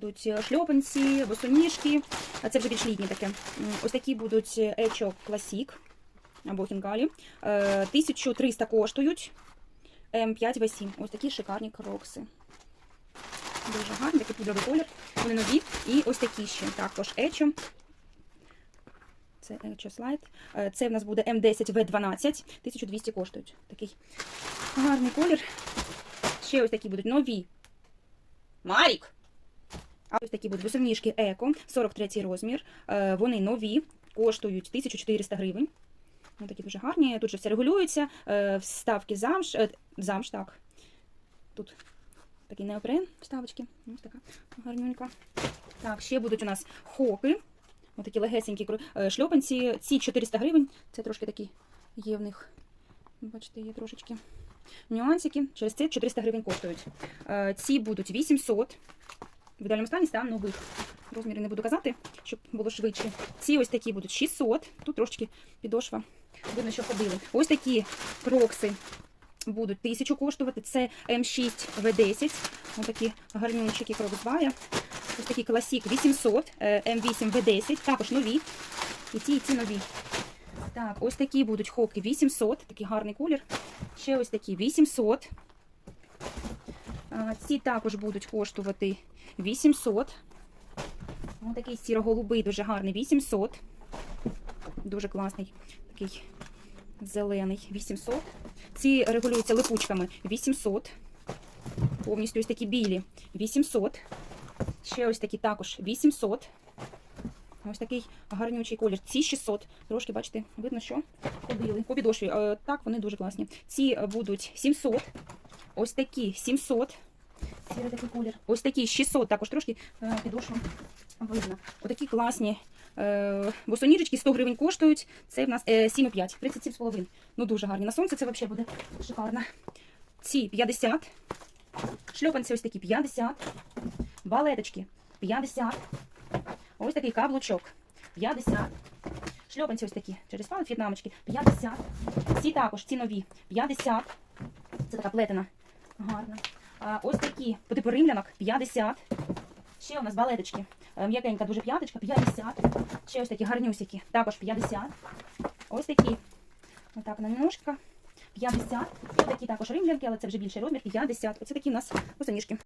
будуть е, шльопанці, босоніжки. А Це вже більш літні таке. Ось такі будуть Ечо Класік або Хінгалі. Е, 1300 коштують. М5 В7. Ось такі шикарні крокси. Дуже гарні, такий пудровий колір. Вони нові. І ось такі ще також Ечо. Це Ечо Слайд. Е, Це в нас буде М10 В12. 1200 коштують. Такий гарний колір. Ще ось такі будуть нові. Марік! А ось такі будуть босоніжки Еко, 43 розмір. Е, Вони нові, коштують 1400 гривень. Вони такі дуже гарні. Тут же все регулюється. Е, Вставки замш. е, Замш, так. Тут такий неопрен, вставочки. Ось така гарненька. Так, ще будуть у нас хоки. Ось такі легесенькі шльопанці. Ці 400 гривень. Це трошки такі є в них. Бачите, є трошечки нюансики. Через це 400 гривень коштують. Ці будуть 800. В ідеальному стані стан нових. Розміри не буду казати, щоб було швидше. Ці ось такі будуть 600. Тут трошки підошва. Видно, що ходили. Ось такі крокси будуть 1000 коштувати. Це М6 В10. Ось такі гарнюнчики кроксбая. Ось такий класік 800, е, М8 В10. Також нові. І ці, і ці нові. Так, ось такі будуть хопки 800. Такий гарний колір. Ще ось такі 800. Ці також будуть коштувати 800. Ось такий сіро-голубий, дуже гарний 800. Дуже класний. Такий зелений 800. Ці регулюються липучками 800. Повністю ось такі білі 800. Ще ось такі також 800. Ось такий гарнючий колір. Ці 600. Трошки, бачите, видно, що ходили по підошві. Е, Так, вони дуже класні. Ці будуть 700. Ось такі 700. Такий колір. Ось такі 600. Також трошки е, підошва видно. Отакі класні е, босоніжечки 100 гривень коштують. Це в нас е, 7,5, 37,5. Ну дуже гарні. На сонце це взагалі буде шикарно. Ці 50. Шльопанці ось такі 50. Балеточки 50. Ось такий каблучок 50. Шльопанці ось такі через палець в'єтнамочки 50. Ці також ці нові 50. Це така плетена. Гарна. Ось такі по типу римлянок 50. Ще у нас балеточки. Е, М'якенька дуже п'яточка 50. Ще ось такі гарнюсики. Також 50. Ось такі. Отак на ножка. 50. І такі також римлянки, але це вже більший розмір. 50. Оце такі у нас босоніжки.